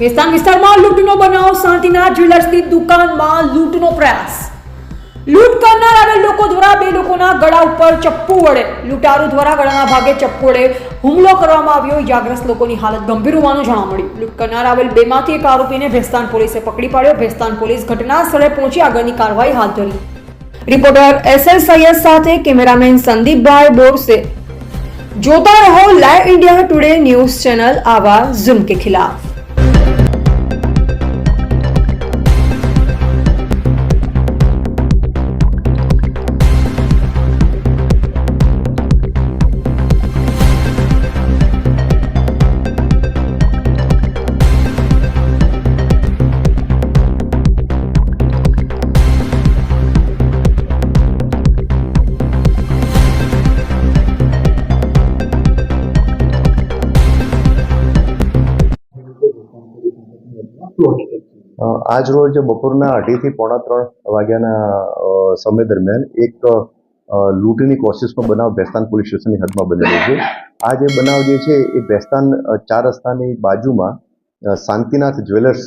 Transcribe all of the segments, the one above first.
વેસ્તાન વિસ્તારમાં લૂંટનો બનાવ, શાંતિના જ્વેલર્સની દુકાનમાં લૂંટનો પ્રયાસ. લૂંટ કરનાર અને લોકો દ્વારા બે લોકોના ગળા ઉપર ચપ્પુ વડે લૂંટારો દ્વારા ગળાના ભાગે ચપ્પુ વડે હુમલો કરવામાં આવ્યો. ઈજાગ્રસ્ત લોકોની હાલત ગંભીર હોવાનું જાણવા મળ્યું. લૂંટ કરનાર આવેલ બેમાંથી એક આરોપીને ભેસ્તાન પોલીસે પકડી પાડ્યો. ભેસ્તાન પોલીસ ઘટના સ્થળે પહોંચી આગળની કાર્યવાહી હાથ ધરી. રિપોર્ટર એસએસ સૈયદ સાથે કેમેરામેન સંદીપભાઈ બોરસે. જોતા રહો live India Today news channel આવા ઝુમ કે ખિલાફ. આજ રોજ બપોરના અઢીથી પોણા ત્રણ વાગ્યાના સમય દરમિયાન એક લૂંટની કોશિશનો બનાવ ભેસ્તાન પોલીસ સ્ટેશનની હદમાં બનેલો છે. આ જે બનાવ જે છે, એ ભેસ્તાન ચાર રસ્તાની બાજુમાં શાંતિનાથ જ્વેલર્સ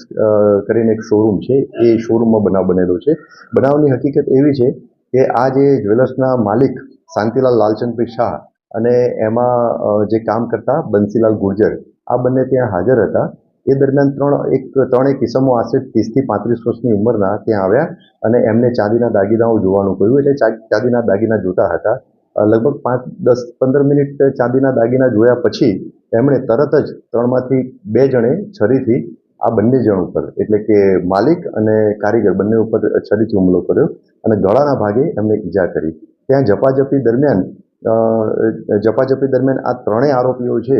કરીને એક શોરૂમ છે. એ શોરૂમમાં બનાવ બનેલો છે. બનાવની હકીકત એવી છે કે આ જે જ્વેલર્સના માલિક શાંતિલાલ લાલચંદભાઈ શાહ અને એમાં જે કામ કરતા બંસીલાલ ગુર્જર, આ બંને ત્યાં હાજર હતા. એ દરમિયાન ત્રણ, એક ત્રણેક કિસમો આશરે ત્રીસથી પાંત્રીસ વર્ષની ઉંમરના ત્યાં આવ્યા અને એમને ચાંદીના દાગીનાઓ જોવાનું કહ્યું. એટલે ચાંદીના દાગીના જોતા હતા. લગભગ પાંચ, દસ, પંદર મિનિટ ચાંદીના દાગીના જોયા પછી એમણે તરત જ ત્રણમાંથી બે જણે છરીથી આ બંને જણ ઉપર, એટલે કે માલિક અને કારીગર, બંને ઉપર છરીથી હુમલો કર્યો અને ગળાના ભાગે એમને ઈજા કરી. ત્યાં ઝપાઝપી દરમિયાન જપાજપી દરમિયાન આ ત્રણેય આરોપીઓ છે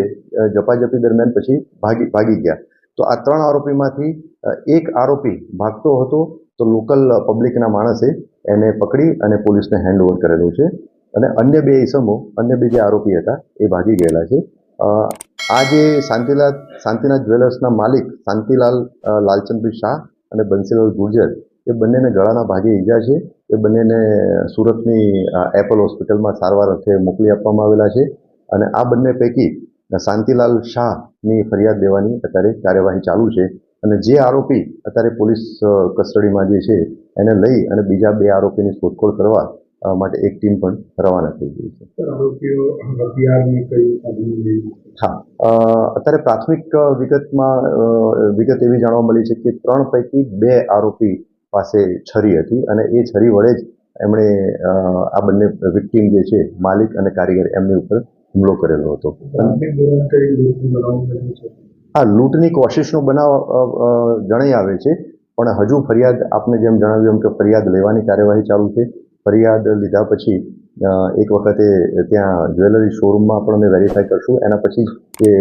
જપાજપી દરમિયાન પછી ભાગી ભાગી ગયા. તો આ ત્રણ આરોપીમાંથી એક આરોપી ભાગતો હતો. તો લોકલ પબ્લિકના માણસે એને પકડી અને પોલીસને હેન્ડઓવર કરેલો છે. અને અન્ય બે ઇસમો અન્ય બે જે આરોપી હતા, એ ભાગી ગયેલા છે. આ જે શાંતિલાલ, શાંતિનાથ જ્વેલર્સના માલિક શાંતિલાલ લાલચંદભાઈ શાહ અને બંસીલાલ ગુર્જર, એ બંનેને ગળાના ભાગે ઈજા છે. એ બંનેને સુરતની એપલ હોસ્પિટલમાં સારવાર અર્થે મોકલી આપવામાં આવેલા છે. અને આ બંને પૈકી શાંતિલાલ શાહની ફરિયાદ દેવાની અત્યારે કાર્યવાહી ચાલુ છે. અને જે આરોપી અત્યારે પોલીસ કસ્ટડીમાં જે છે એને લઈ અને બીજા બે આરોપીની શોધખોળ કરવા માટે એક ટીમ પણ રવાના થઈ ગઈ છે. હા અત્યારે પ્રાથમિક વિગતમાં વિગત એવી જાણવા મળી છે કે ત્રણ પૈકી બે આરોપી પાસે છરી હતી અને એ છરી વડે જ એમણે આ બંને વિક્ટીમ જે છે માલિક અને કારીગર એમની ઉપર હુમલો કરેલો હતો. લૂંટનું હા લૂંટની કોશિશનો બનાવ જણાઈ આવે છે પણ હજુ ફરિયાદ આપને જેમ જણાવ્યું એમ કે ફરિયાદ લેવાની કાર્યવાહી ચાલુ છે. ફરિયાદ લીધા પછી એક વખતે ત્યાં જ્વેલરી શોરૂમમાં પણ અમે વેરીફાઈ કરશું. એના પછી જે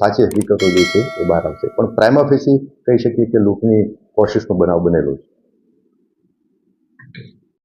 સાચી હકીકતો જે છે એ બહાર આવશે. પણ પ્રાઇમા ફેસી કહી શકીએ કે લૂંટની કોશિશનો બનાવ બનેલો છે.